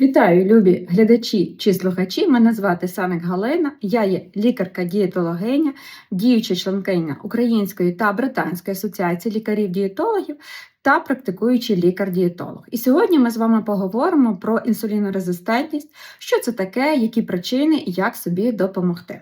Вітаю, любі глядачі чи слухачі. Мене звати Саник Галина. Я є лікарка-дієтологиня, діюча членкиня Української та Британської асоціації лікарів-дієтологів та практикуючий лікар-дієтолог. І сьогодні ми з вами поговоримо про інсулінорезистентність, що це таке, які причини і як собі допомогти.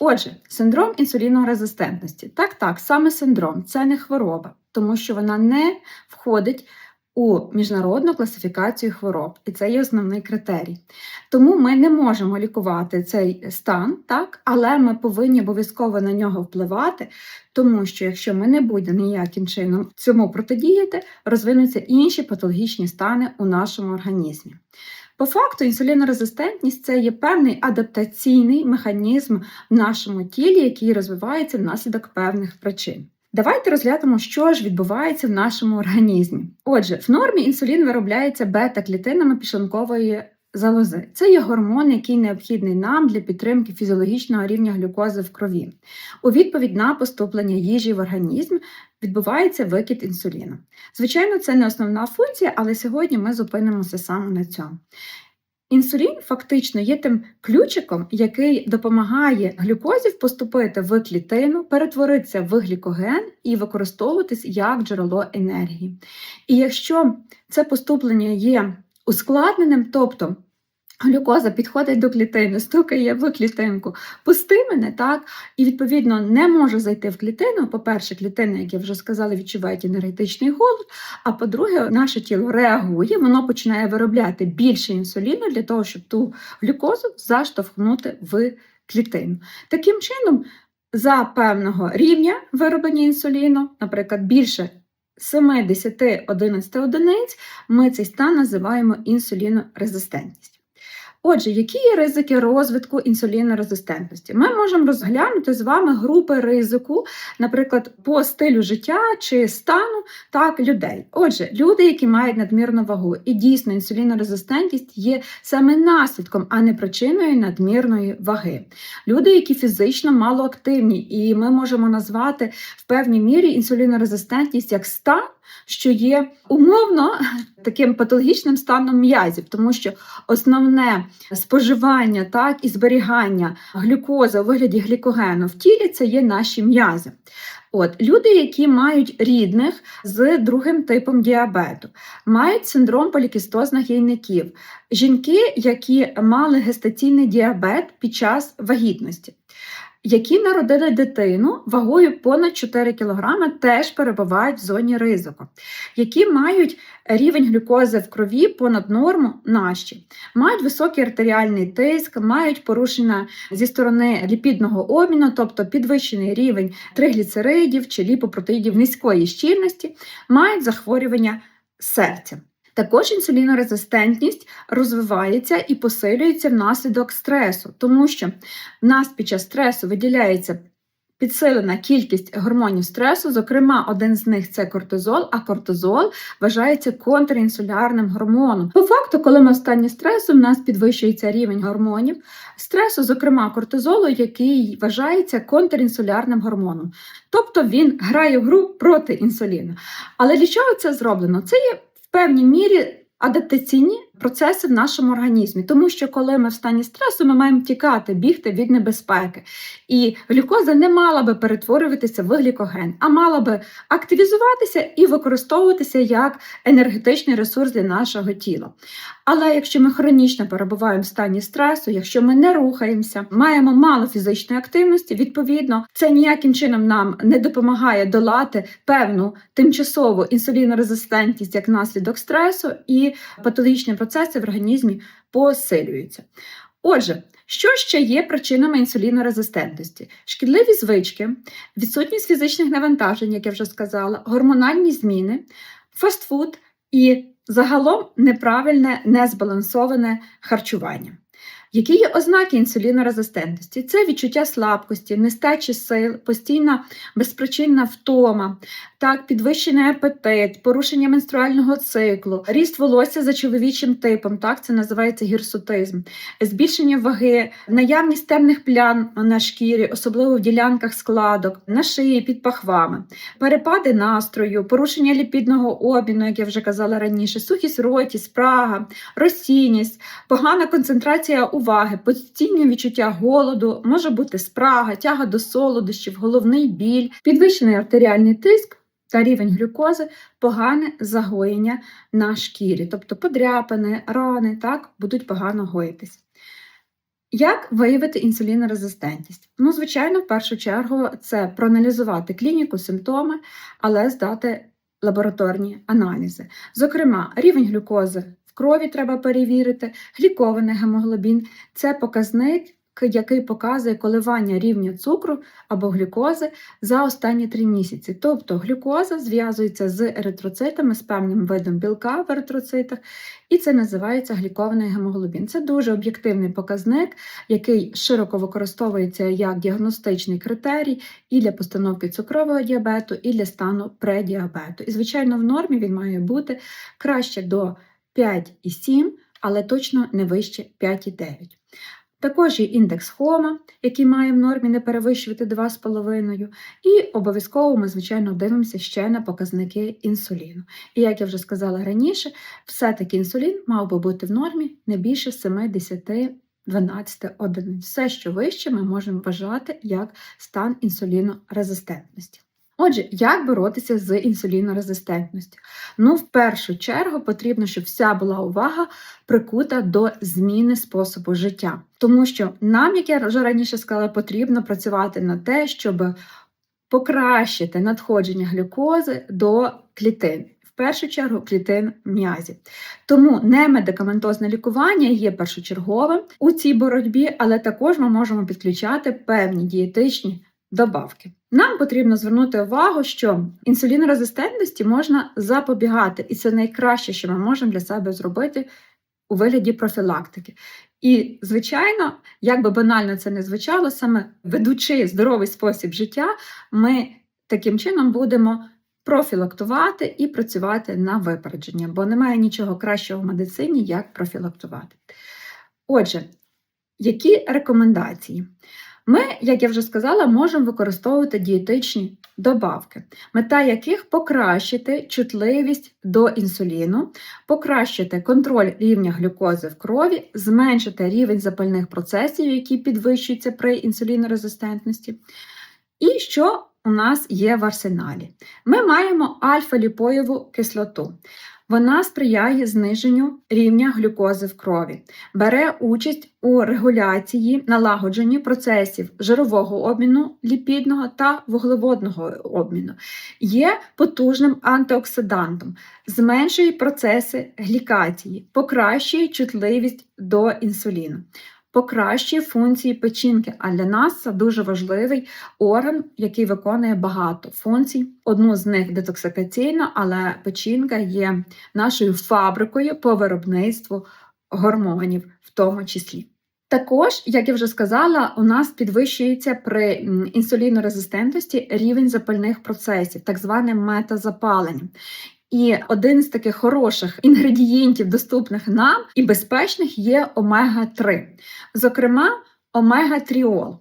Отже, синдром інсулінорезистентності. Так, так, саме синдром це не хвороба, тому що вона не входить у міжнародну класифікацію хвороб, і це є основний критерій. Тому ми не можемо лікувати цей стан, так, але ми повинні обов'язково на нього впливати, тому що якщо ми не будемо ніяким чином цьому протидіяти, розвинуться інші патологічні стани у нашому організмі. По факту, інсулінорезистентність це є певний адаптаційний механізм в нашому тілі, який розвивається внаслідок певних причин. Давайте розглянемо, що ж відбувається в нашому організмі. Отже, в нормі інсулін виробляється бета-клітинами пішлункової залози. Це є гормон, який необхідний нам для підтримки фізіологічного рівня глюкози в крові. У відповідь на поступлення їжі в організм відбувається викид інсуліну. Звичайно, це не основна функція, але сьогодні ми зупинимося саме на цьому. Інсулін фактично є тим ключиком, який допомагає глюкозі поступити в клітину, перетворитися в глікоген і використовуватись як джерело енергії. І якщо це поступлення є ускладненим, тобто Глюкоза підходить до клітини, стукає в клітинку, пусти мене, так? І, відповідно, не може зайти в клітину. По-перше, клітина, як я вже сказала, відчувають енергетичний голод. А по-друге, наше тіло реагує, воно починає виробляти більше інсуліну для того, щоб ту глюкозу заштовхнути в клітину. Таким чином, за певного рівня вироблення інсуліну, наприклад, більше 7-10-11 одиниць, ми цей стан називаємо інсулінорезистентність. Отже, які є ризики розвитку інсулінорезистентності? Ми можемо розглянути з вами групи ризику, наприклад, по стилю життя чи стану так, людей. Отже, люди, які мають надмірну вагу, і дійсно інсулінорезистентність є саме наслідком, а не причиною надмірної ваги. Люди, які фізично малоактивні, і ми можемо назвати в певній мірі інсулінорезистентність як стан що є умовно таким патологічним станом м'язів, тому що основне споживання так, і зберігання глюкози у вигляді глікогену в тілі це є наші м'язи. От Люди, які мають рідних з другим типом діабету, мають синдром полікістозних яйників, жінки, які мали гестаційний діабет під час вагітності які народили дитину вагою понад 4 кг, теж перебувають в зоні ризику, які мають рівень глюкози в крові понад норму наші, мають високий артеріальний тиск, мають порушення зі сторони ліпідного обміну, тобто підвищений рівень тригліцеридів чи ліпопротеїдів низької щільності, мають захворювання серця. Також інсулінорезистентність розвивається і посилюється внаслідок стресу, тому що в нас під час стресу виділяється підсилена кількість гормонів стресу, зокрема, один з них це кортизол, а кортизол вважається контрінсулярним гормоном. По факту, коли ми в стані стресу, в нас підвищується рівень гормонів стресу, зокрема кортизолу, який вважається контрінсулярним гормоном. Тобто він грає в гру проти інсуліну. Але для чого це зроблено? Це є в певній мірі адаптаційні процеси в нашому організмі, тому що коли ми в стані стресу, ми маємо тікати, бігти від небезпеки. І глюкоза не мала би перетворюватися в глікоген, а мала би активізуватися і використовуватися як енергетичний ресурс для нашого тіла. Але якщо ми хронічно перебуваємо в стані стресу, якщо ми не рухаємося, маємо мало фізичної активності, відповідно, це ніяким чином нам не допомагає долати певну тимчасову інсулінорезистентність як наслідок стресу і патологічні процеси в організмі посилюються. Отже, що ще є причинами інсулінорезистентності? Шкідливі звички, відсутність фізичних навантажень, як я вже сказала, гормональні зміни, фастфуд і загалом неправильне, незбалансоване харчування. Які є ознаки інсулінорезистентності? Це відчуття слабкості, нестачі сил, постійна безпричинна втома, Так, підвищений апетит, порушення менструального циклу, ріст волосся за чоловічим типом, так це називається гірсутизм, збільшення ваги, наявність темних плям на шкірі, особливо в ділянках складок, на шиї під пахвами, перепади настрою, порушення ліпідного обміну, як я вже казала раніше, сухість роті, спрага, розсійність, погана концентрація уваги, постійне відчуття голоду, може бути спрага, тяга до солодощів, головний біль, підвищений артеріальний тиск. Та рівень глюкози погане загоєння на шкірі, тобто подряпини, рани так, будуть погано гоїтись. Як виявити інсулінорезистентність? Ну, звичайно, в першу чергу це проаналізувати клініку, симптоми, але здати лабораторні аналізи. Зокрема, рівень глюкози в крові треба перевірити, глікований гемоглобін це показник, який показує коливання рівня цукру або глюкози за останні три місяці. Тобто глюкоза зв'язується з еритроцитами, з певним видом білка в еритроцитах, і це називається глікований гемоглобін. Це дуже об'єктивний показник, який широко використовується як діагностичний критерій і для постановки цукрового діабету, і для стану предіабету. І, звичайно, в нормі він має бути краще до 5,7, але точно не вище 5,9. Також є індекс Хома, який має в нормі не перевищувати 2,5. І обов'язково ми, звичайно, дивимося ще на показники інсуліну. І як я вже сказала раніше, все-таки інсулін мав би бути в нормі не більше 7-10 12 одиниць. Все, що вище, ми можемо вважати як стан інсулінорезистентності. Отже, як боротися з інсулінорезистентністю? Ну, в першу чергу потрібно, щоб вся була увага прикута до зміни способу життя. Тому що нам, як я вже раніше сказала, потрібно працювати на те, щоб покращити надходження глюкози до клітин. В першу чергу клітин м'язів. Тому немедикаментозне лікування є першочерговим у цій боротьбі, але також ми можемо підключати певні дієтичні добавки. Нам потрібно звернути увагу, що інсулінорезистентності можна запобігати, і це найкраще, що ми можемо для себе зробити у вигляді профілактики. І, звичайно, як би банально це не звучало, саме ведучи здоровий спосіб життя, ми таким чином будемо профілактувати і працювати на випередження, бо немає нічого кращого в медицині, як профілактувати. Отже, які рекомендації? Ми, як я вже сказала, можемо використовувати дієтичні добавки, мета яких покращити чутливість до інсуліну, покращити контроль рівня глюкози в крові, зменшити рівень запальних процесів, які підвищуються при інсулінорезистентності. І що у нас є в арсеналі? Ми маємо альфа-ліпоєву кислоту. Вона сприяє зниженню рівня глюкози в крові, бере участь у регуляції налагодженні процесів жирового обміну, ліпідного та вуглеводного обміну, є потужним антиоксидантом, зменшує процеси глікації, покращує чутливість до інсуліну покращує функції печінки. А для нас це дуже важливий орган, який виконує багато функцій. Одну з них детоксикаційна, але печінка є нашою фабрикою по виробництву гормонів, в тому числі. Також, як я вже сказала, у нас підвищується при інсулінорезистентності рівень запальних процесів, так зване метазапалення. І один з таких хороших інгредієнтів, доступних нам і безпечних, є омега-3, зокрема, омега-тріол.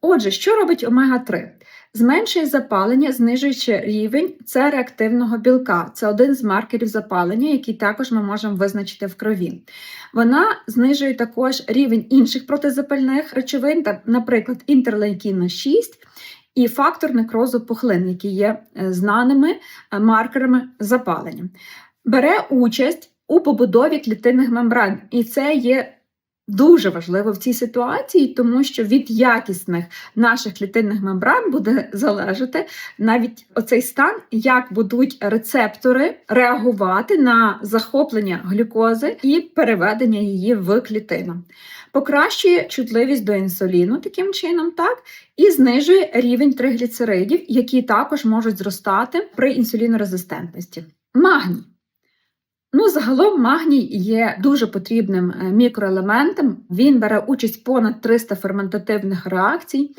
Отже, що робить омега-3? Зменшує запалення, знижуючи рівень це реактивного білка. Це один з маркерів запалення, який також ми можемо визначити в крові. Вона знижує також рівень інших протизапальних речовин, наприклад, інтерлейкіна 6 і фактор некрозу пухлин, які є е, знаними е, маркерами запалення. Бере участь у побудові клітинних мембран, і це є Дуже важливо в цій ситуації, тому що від якісних наших клітинних мембран буде залежати навіть оцей стан, як будуть рецептори реагувати на захоплення глюкози і переведення її в клітину. Покращує чутливість до інсуліну таким чином, так, і знижує рівень тригліцеридів, які також можуть зростати при інсулінорезистентності. Магній. Ну, загалом магній є дуже потрібним е, мікроелементом. Він бере участь понад 300 ферментативних реакцій.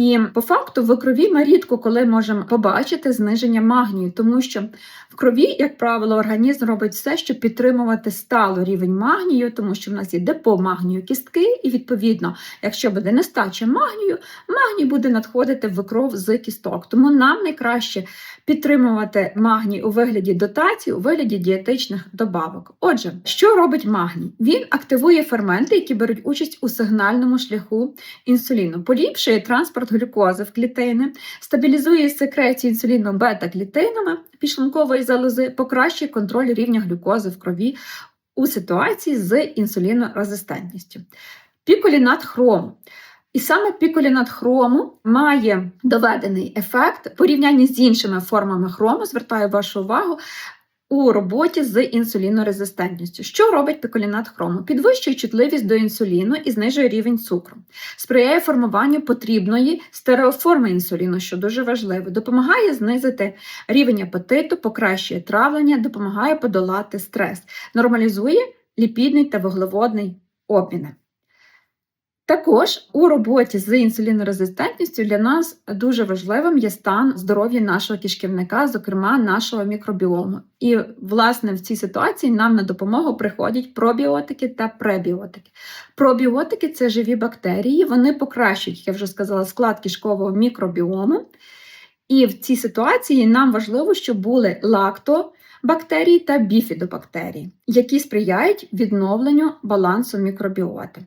І по факту в крові ми рідко коли можемо побачити зниження магнію, тому що в крові, як правило, організм робить все, щоб підтримувати стало рівень магнію, тому що в нас є депо магнію кістки, і відповідно, якщо буде нестача магнію, магній буде надходити в кров з кісток. Тому нам найкраще підтримувати магній у вигляді дотацій, у вигляді дієтичних добавок. Отже, що робить магній? Він активує ферменти, які беруть участь у сигнальному шляху інсуліну, поліпшує транспорт глюкози в клітини, стабілізує секрецію інсуліну бета-клітинами підшлункової залози, покращує контроль рівня глюкози в крові у ситуації з інсулінорезистентністю. Піколінат хрому. І саме піколінат хрому має доведений ефект в порівнянні з іншими формами хрому, звертаю вашу увагу. У роботі з інсулінорезистентністю. Що робить піколінат хрому? Підвищує чутливість до інсуліну і знижує рівень цукру, сприяє формуванню потрібної стереоформи інсуліну, що дуже важливо, допомагає знизити рівень апетиту, покращує травлення, допомагає подолати стрес, нормалізує ліпідний та вуглеводний обміни. Також у роботі з інсулінорезистентністю для нас дуже важливим є стан здоров'я нашого кишківника, зокрема нашого мікробіому. І, власне, в цій ситуації нам на допомогу приходять пробіотики та пребіотики. Пробіотики це живі бактерії, вони покращують, як я вже сказала, склад кишкового мікробіому. І в цій ситуації нам важливо, щоб були лактобактерії та біфідобактерії, які сприяють відновленню балансу мікробіоти.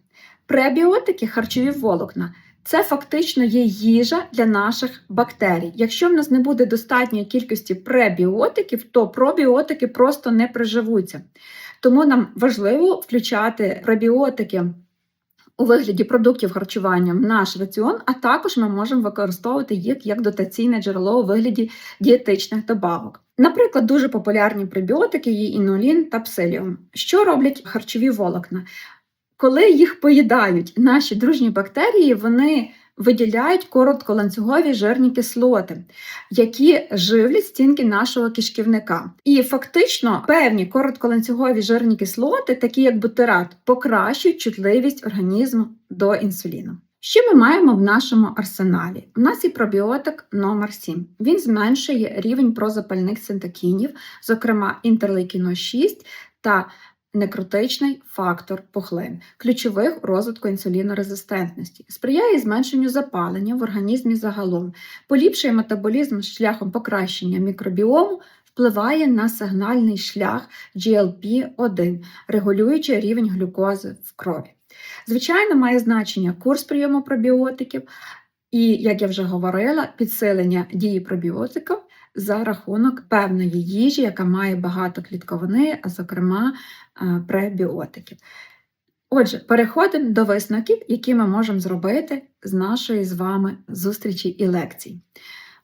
Пребіотики харчові волокна. Це фактично є їжа для наших бактерій. Якщо в нас не буде достатньої кількості пребіотиків, то пробіотики просто не приживуться. Тому нам важливо включати пребіотики у вигляді продуктів харчування в наш раціон, а також ми можемо використовувати їх як дотаційне джерело у вигляді дієтичних добавок. Наприклад, дуже популярні пребіотики є інулін та псиліум. Що роблять харчові волокна? Коли їх поїдають наші дружні бактерії, вони виділяють коротколанцюгові жирні кислоти, які живлять стінки нашого кишківника. І фактично певні коротколанцюгові жирні кислоти, такі як бутират, покращують чутливість організму до інсуліну. Що ми маємо в нашому арсеналі? У нас є пробіотик номер 7 Він зменшує рівень прозапальних цитокінів, зокрема інтерлейкіно 6 та некротичний фактор пухлин, ключових розвитку інсулінорезистентності, сприяє зменшенню запалення в організмі загалом, поліпшує метаболізм шляхом покращення мікробіому, впливає на сигнальний шлях GLP-1, регулюючи рівень глюкози в крові. Звичайно, має значення курс прийому пробіотиків. І, як я вже говорила, підсилення дії пробіотиків за рахунок певної їжі, яка має багато клітковини, а зокрема пребіотиків. Отже, переходимо до висновків, які ми можемо зробити з нашої з вами зустрічі і лекцій.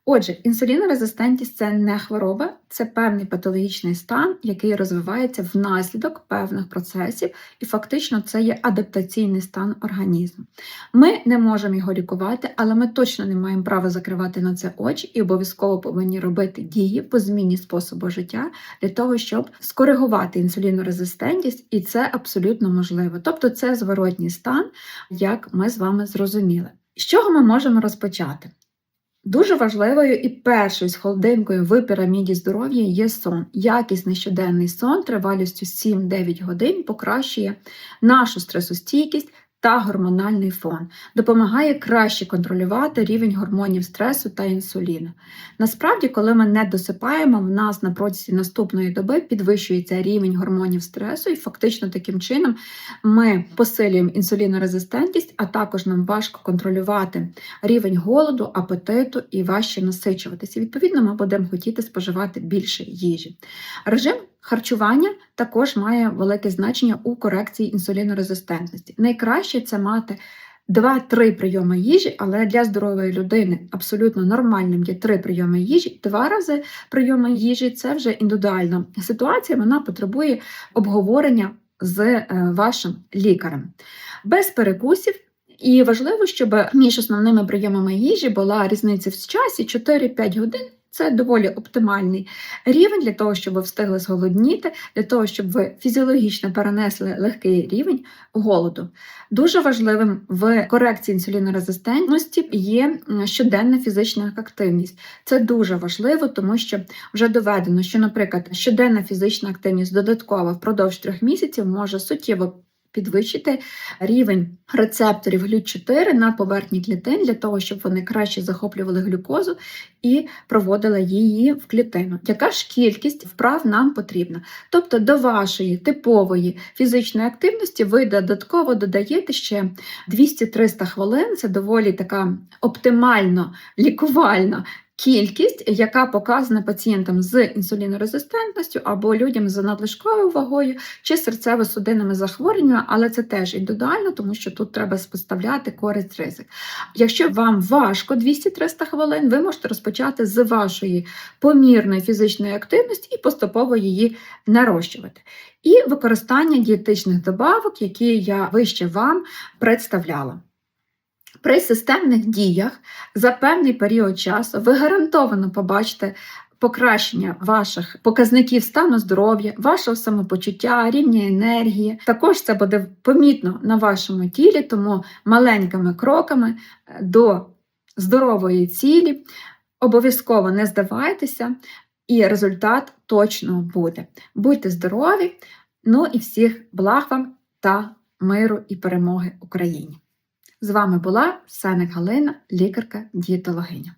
Отже, інсулінорезистентність це не хвороба, це певний патологічний стан, який розвивається внаслідок певних процесів, і фактично це є адаптаційний стан організму. Ми не можемо його лікувати, але ми точно не маємо права закривати на це очі і обов'язково повинні робити дії по зміні способу життя для того, щоб скоригувати інсулінорезистентність, і це абсолютно можливо. Тобто це зворотній стан, як ми з вами зрозуміли. З чого ми можемо розпочати? Дуже важливою і першою сходинкою в піраміді здоров'я є сон. Якісний щоденний сон тривалістю 7-9 годин покращує нашу стресостійкість та гормональний фон, допомагає краще контролювати рівень гормонів стресу та інсуліну. Насправді, коли ми не досипаємо, в нас на протязі наступної доби підвищується рівень гормонів стресу, і фактично таким чином ми посилюємо інсулінорезистентність, а також нам важко контролювати рівень голоду, апетиту і важче насичуватися. Відповідно, ми будемо хотіти споживати більше їжі. Режим Харчування також має велике значення у корекції інсулінорезистентності. Найкраще це мати 2-3 прийоми їжі, але для здорової людини абсолютно нормальним є 3 прийоми їжі. Два рази прийоми їжі це вже індивідуальна ситуація, вона потребує обговорення з е, вашим лікарем. Без перекусів. І важливо, щоб між основними прийомами їжі була різниця в часі 4-5 годин Це доволі оптимальний рівень для того, щоб ви встигли зголодніти, для того, щоб ви фізіологічно перенесли легкий рівень голоду. Дуже важливим в корекції інсулінорезистентності є щоденна фізична активність. Це дуже важливо, тому що вже доведено, що, наприклад, щоденна фізична активність додаткова впродовж трьох місяців може суттєво підвищити рівень рецепторів глют-4 на поверхні клітин для того, щоб вони краще захоплювали глюкозу і проводили її в клітину. Яка ж кількість вправ нам потрібна? Тобто до вашої типової фізичної активності ви додатково додаєте ще 200-300 хвилин. Це доволі така оптимально лікувальна кількість, яка показана пацієнтам з інсулінорезистентністю або людям з надлишковою вагою чи серцево-судинними захворюваннями, але це теж індивідуально, тому що тут треба споставляти користь ризик. Якщо вам важко 200-300 хвилин, ви можете розпочати з вашої помірної фізичної активності і поступово її нарощувати. І використання дієтичних добавок, які я вище вам представляла. При системних діях за певний період часу ви гарантовано побачите покращення ваших показників стану здоров'я, вашого самопочуття, рівня енергії. Також це буде помітно на вашому тілі, тому маленькими кроками е, до здорової цілі обов'язково не здавайтеся, і результат точно буде. Будьте здорові! Ну і всіх благ вам та миру і перемоги Україні! З вами була Сеник Галина, лікарка-дієтологиня.